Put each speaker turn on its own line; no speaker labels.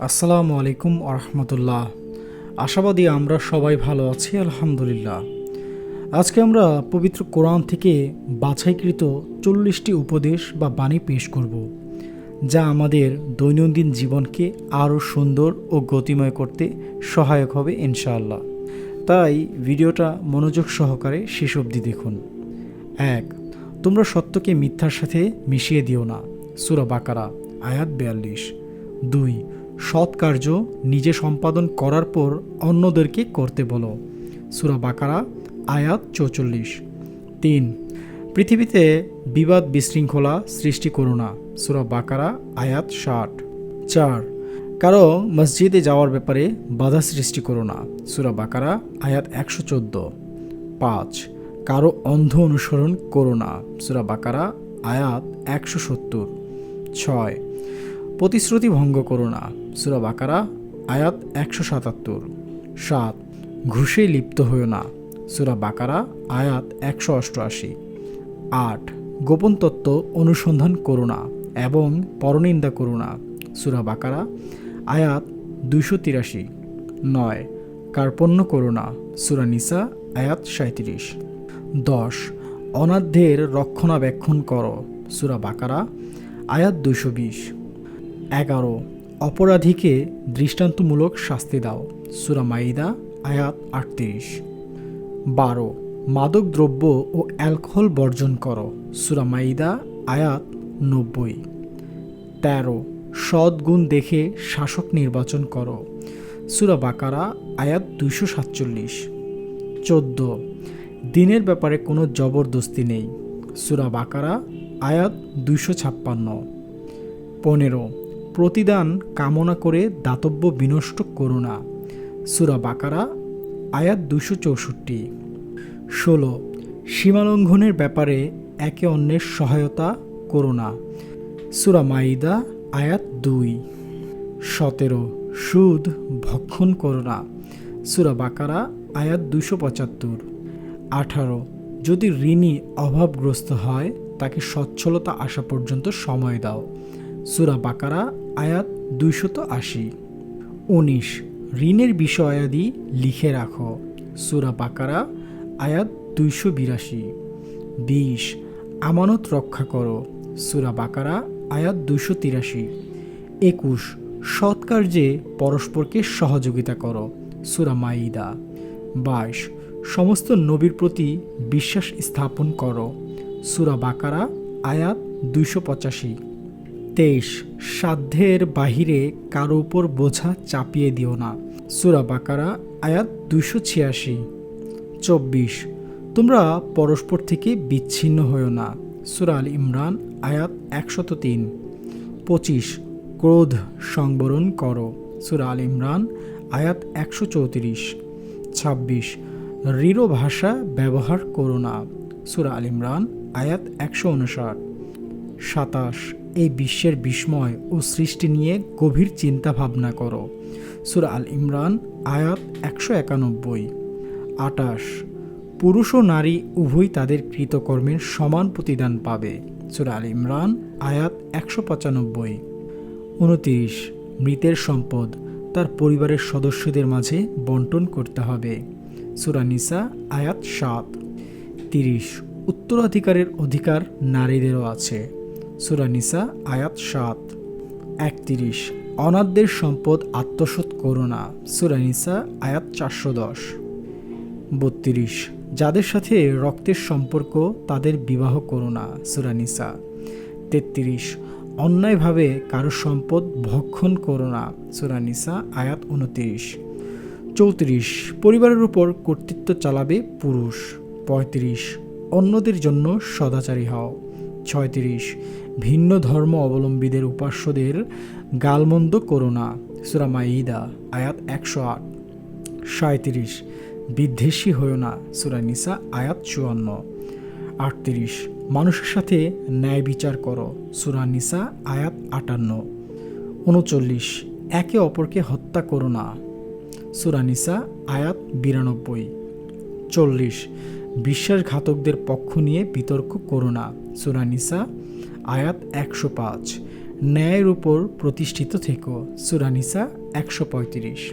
আসসালামু আলাইকুম আরহামতুল্লাহ আশাবাদী আমরা সবাই ভালো আছি, আলহামদুলিল্লাহ। আজকে আমরা পবিত্র কোরআন থেকে বাছাইকৃত চল্লিশটি উপদেশ বা বাণী পেশ করব, যা আমাদের দৈনন্দিন জীবনকে আরও সুন্দর ও গতিময় করতে সহায়ক হবে, ইনশাআল্লাহ। তাই ভিডিওটা মনোযোগ সহকারে শেষ অবধি দেখুন। এক, তোমরা সত্যকে মিথ্যার সাথে মিশিয়ে দিও না। সুরা বাকারা, আয়াত বিয়াল্লিশ। দুই সৎ কার্য নিজে সম্পাদন করার পর অন্যদেরকে করতে বলো। সুরা বাকারা, আয়াত চৌচল্লিশ। তিন, পৃথিবীতে বিবাদ বিশৃঙ্খলা সৃষ্টি করো না। সুরা বাকারা, আয়াত ষাট। চার, কারও মসজিদে যাওয়ার ব্যাপারে বাধা সৃষ্টি করো না। সুরা বাকারা, আয়াত একশো চোদ্দ। পাঁচ, কারও অন্ধ অনুসরণ করো না। সুরা বাকারা, আয়াত একশো সত্তর। ছয়, প্রতিশ্রুতি ভঙ্গ করো না। সুরা বাকারা, আয়াত একশো সাতাত্তর। সাত, ঘুষে লিপ্ত হয়েও না, সুরা বাকারা, আয়াত একশো অষ্টআশি। আট, গোপন তত্ত্ব অনুসন্ধান করো না এবং পরনিন্দা করো না, সুরা বাকারা, আয়াত দুইশো তিরাশি। নয়, কার্পণ্য করো না, সুরা নিসা, আয়াত সাঁত্রিশ দশ, অনাধ্যের রক্ষণাবেক্ষণ করো, সুরা বাকারা, আয়াত দুইশো বিশ। এগারো অপরাধীকে দৃষ্টান্তমূলক শাস্তি দাও। সুরা মাইদা, আয়াত আটত্রিশ। বারো, মাদক দ্রব্য ও অ্যালকোহল বর্জন করো। সুরা মাইদা, আয়াত নব্বই। তেরো সদ্গুণ দেখে শাসক নির্বাচন করো। সুরা বাকারা, আয়াত দুইশো সাতচল্লিশ। চোদ্দ, দিনের ব্যাপারে কোনো জবরদস্তি নেই। সুরা বাকারা, আয়াত দুইশো ছাপ্পান্ন। পনেরো প্রতিদান কামনা করে দাতব্য বিনষ্ট করো না। সুরা বাকারা, আয়াত দুশো চৌষট্টি। ষোলো, সীমালঙ্ঘনের ব্যাপারে একে অন্যের সহায়তা করো না। সুরা মাইদা, আয়াত দুই। সতেরো, সুদ ভক্ষণ করো না। সুরা বাকারা, আয়াত দুশো পঁচাত্তর। আঠারো, যদি ঋণী অভাবগ্রস্ত হয়, তাকে সচ্ছলতা আসা পর্যন্ত সময় দাও। সুরা বাকারা আয়াত দুইশত আশি। উনিশ, ঋণের বিষয়াদি লিখে রাখো। সুরা বাকারা, আয়াত দুইশো বিরাশি। বিশ, আমানত রক্ষা করো। সুরা বাকারা, আয়াত দুইশো তিরাশি। একুশ, সৎকার্যে পরস্পরকে সহযোগিতা করো। সুরা মাইদা। বাইশ, সমস্ত নবীর প্রতি বিশ্বাস স্থাপন করো। সুরা বাকারা, আয়াত দুইশো পঁচাশি। তেইশ, সাধ্যের বাহিরে কারও উপর বোঝা চাপিয়ে দিও না। সুরা বাকারা, আয়াত দুইশো ছিয়াশি। চব্বিশ, তোমরা পরস্পর থেকে বিচ্ছিন্ন হও না। সুরা আল ইমরান, আয়াত একশত তিন। পঁচিশ, ক্রোধ সংবরণ করো। সুরা আল ইমরান, আয়াত একশো চৌত্রিশ। ছাব্বিশ, দৃঢ় ভাষা ব্যবহার করো না। সুরা আল ইমরান, আয়াত একশো উনষাট। সাতাশ এই বিশ্বের বিস্ময় ও সৃষ্টি নিয়ে গভীর চিন্তা ভাবনা করো। সুরা আল ইমরান, আয়াত একশো একানব্বই। আটাশ পুরুষ ও নারী উভয় তাদের কৃতকর্মের সমান প্রতিদান পাবে। সুরা আল ইমরান, আয়াত একশো পঁচানব্বই। উনতিরিশ, মৃতের সম্পদ তার পরিবারের সদস্যদের মাঝে বন্টন করতে হবে। সুরা নিসা, আয়াত সাত। তিরিশ, উত্তরাধিকারের অধিকার নারীদেরও আছে। সুরা নিসা, আয়াত সাত। একতিরিশ অনাথদের সম্পদ আত্মসাৎ করো না, সুরা নিসা, আয়াত চারশো দশ। বত্রিশ, যাদের সাথে রক্তের সম্পর্ক তাদের বিবাহ করো না, সুরা নিসা। তেত্রিশ, অন্যায়ভাবে কারও সম্পদ ভক্ষণ করো না, সুরা নিসা, আয়াত উনত্রিশ। চৌত্রিশ, পরিবারের উপর কর্তৃত্ব চালাবে পুরুষ। পঁয়ত্রিশ, অন্যদের জন্য সদাচারী হও। ছয়ত্রিশ। ভিন্ন ধর্ম অবলম্বীদের উপাস্যদের গালমন্দ করো না। সুরা মাইদা আয়াত একশো আট। সাঁত্রিশ বিদ্বেষী হয়েও না সুরানিসা আয়াত চুয়ান্ন। আটত্রিশ। মানুষের সাথে ন্যায় বিচার করো, সুরা নিসা, আয়াত আটান্ন। উনচল্লিশ। একে অপরকে হত্যা করো না সুরানিসা আয়াত বিরানব্বই। চল্লিশ। বিশ্বাসঘাতকদের পক্ষ নিয়ে বিতর্ক করো না। সুরানিসা, আয়াত একশো পাঁচ। ন্যায়ের উপর প্রতিষ্ঠিত থেকো। সুরানিসা একশো পঁয়ত্রিশ।